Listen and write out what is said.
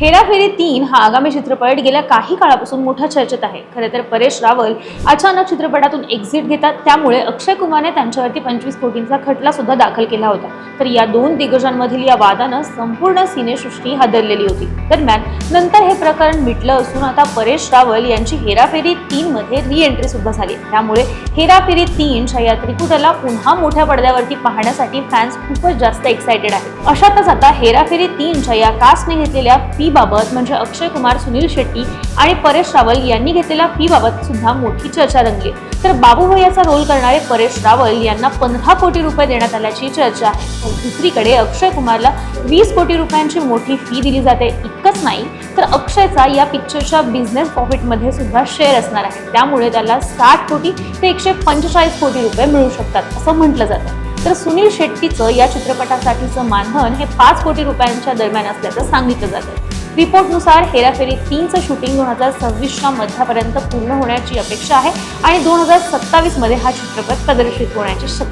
हेराफेरी तीन हा आगामी चित्रपट गेल्या काही काळापासून मोठ्या चर्चेत आहे. खरे तर परेश रावल अचानक चित्रपटातून एक्झिट घेतात. त्यामुळे अक्षय कुमारने त्यांच्यावरती पंचवीस कोटींचा खटला सुद्धा दाखल केला होता. तर या दोन दिग्गजांमधील या वादानं संपूर्ण सिनेसृष्टी हादरलेली होती. दरम्यान नंतर हे प्रकरण मिटलं असून आता परेश रावल यांची हेराफेरी तीन मध्ये रिएंट्री सुद्धा झाली त्यामुळे हेराफेरी तीन या त्रिकुटाला पुन्हा मोठ्या पडद्यावरती पाहण्यासाठी फॅन्स खूपच जास्त एक्सायटेड आहेत. अशातच आता हेराफेरी तीनच्या या कास्टने घेतलेल्या पी बाबत म्हणजे अक्षय कुमार सुनील शेट्टी आणि परेश रावल यांनी घेतलेल्या फीबाबत सुद्धा मोठी चर्चा रंगली. तर बाबू भैयाचा रोल करणारे परेश रावल यांना पंधरा कोटी रुपये देण्यात आल्याची चर्चा आहे. तर दुसरीकडे अक्षय कुमारला वीस कोटी रुपयांची मोठी फी दिली जाते. इतकंच नाही तर अक्षयचा या पिक्चरच्या बिझनेस प्रॉफिटमध्ये सुद्धा शेअर असणार आहे. त्यामुळे त्याला साठ कोटी ते एकशे पंचेचाळीस कोटी रुपये मिळू शकतात असं म्हटलं जातं. तर सुनील शेट्टीचं या चित्रपटासाठीचं मानधन हे पाच कोटी रुपयांच्या दरम्यान असल्याचं सांगितलं जातं. रिपोर्टनुसार हेराफेरी तीनचं शूटिंग दोन हजार सव्वीसच्या मध्यापर्यंत पूर्ण होण्याची अपेक्षा आहे आणि दोन हजार सत्तावीसमध्ये हा चित्रपट प्रदर्शित होण्याची शक्यता